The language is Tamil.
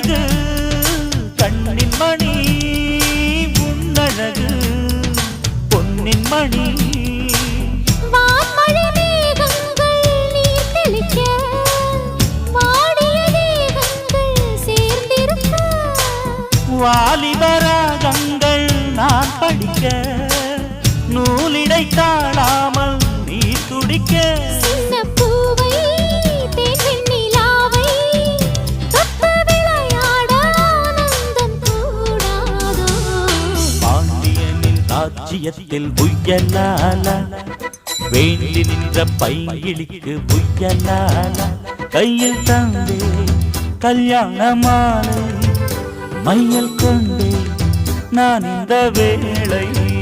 அழகு கண்ணின் மணி உன்னழகு பொன்னின் மணி. வாலிபராகங்கள் நான் படிக்க நூலிடை தாழாமல் நீ துடிக்க ராஜ்யத்தில் புயலால வேண்டி நின்ற பையிலிக்கு புயலால கையில் தந்தே கல்யாண மாலை மையல் கொண்டே நான் இந்த வேளை